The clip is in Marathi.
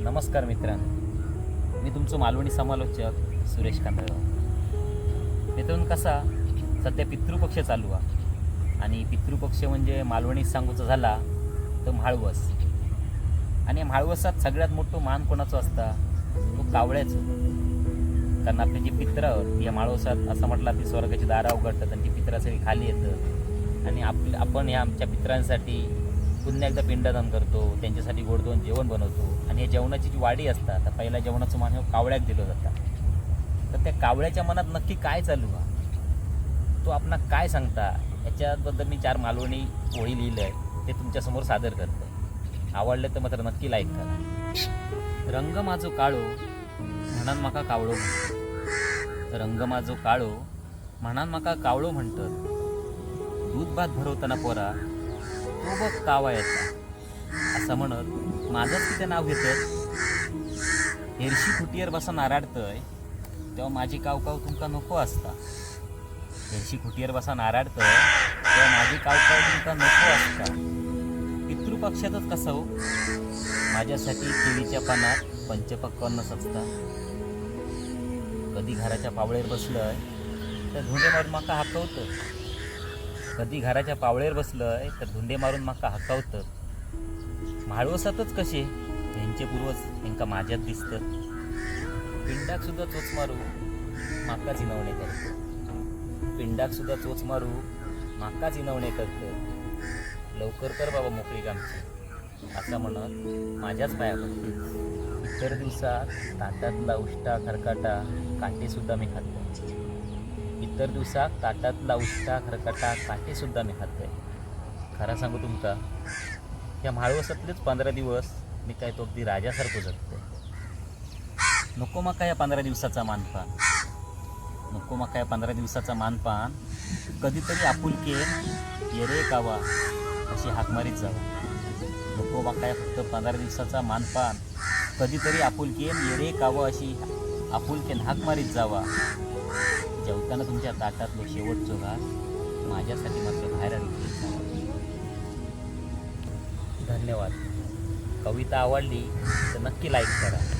नमस्कार मित्रांनो. मी तुमचं मालवणी समालोचक सुरेश कांदळगाव. मित्रांनो कसा? सध्या पितृपक्ष चालू आहे. आणि पितृपक्ष म्हणजे मालवणी सांगूचा झाला तर म्हाळवस. आणि म्हाळवसात सगळ्यात मोठं मान कोणाचं असता? तो कावळ्याचं. कारण आपले जे पित्र आहोत या माळवसात असं म्हटलं ती स्वर्गाची दारा उघडतात आणि ती सगळी खाली येतं. आणि आप आपण या आमच्या पित्रांसाठी पुन्हा एकदा पिंडदान करतो त्यांच्यासाठी गोडधोन जेवण बनवतो. आणि या जेवणाची जी वाडी असतात तर पहिल्या जेवणाचं मान हे दिलं जातं. तर त्या कावळ्याच्या मनात नक्की काय चालू आहे? तो आपण काय सांगता? याच्याबद्दल मी चार मालवणी ओळी लिहिलं आहे ते तुमच्यासमोर सादर करतो. आवडलं तर मात्र नक्की लाईक करा. रंग माझो काळो म्हणान माका कावळो म्हणतो रंग माझो काळो म्हणान माका कावळो म्हणतात दूध भात भरवताना पोरा तो बघ कावा येता असं म्हणत माझंच तिथे नाव घेतं हेरशी खुटीयर बसा नाराडतय तेव्हा माझी कावकाव तुमका नको असता. हेरशी खुटीयर बसा नाराडतय तेव्हा माझी कावकाव तुमका नको असता. पितृपक्षातच कसं हो? माझ्यासाठी केळीच्या पानात पंचपक्वान्नच असता कधी घराच्या पावळेर बसलंय तर धुंडे मारून माका हाकवतं कधी घराच्या पावळेर बसलंय तर धुंडे मारून माका हकावतं. म्हाळवसातच कसे? त्यांचे पूर्वज यांका माझ्यात दिसतं. पिंडाक सुद्धा चोच मारू माका चिनवणे करतं. पिंडाक सुद्धा चोच मारू माका चिनवणे करतं. लवकर कर बाबा मोकळी कामची असं म्हणत माझ्याच पाया पडते इतर दिवसात ताटातला उष्टा खरकाटा काटे सुद्धा मी खातो इतर दिवसात ताटातला उष्टा खरकाटा काटेसुद्धा मी खात आहे खरा सांगू तुमका या म्हाळवसातलेच पंधरा दिवस मी काय तो अगदी राजासारखं जगतो. नको मका या पंधरा दिवसाचा मानपान? नको मका या पंधरा दिवसाचा मानपान? कधीतरी आपुलके येरे कावा अशी हाकमारीत जावा. नको मका काय फक्त पंधरा दिवसाचा मानपान? कधीतरी आपुलके येरे कावा अशी आपुलकेन हाक मारीत जावा. जेवताना तुमच्या ताटातलो शेवटचो घास माझ्यासाठी मात्र बाहेर धन्यवाद. कविता आवडली तर नक्की लाईक करा.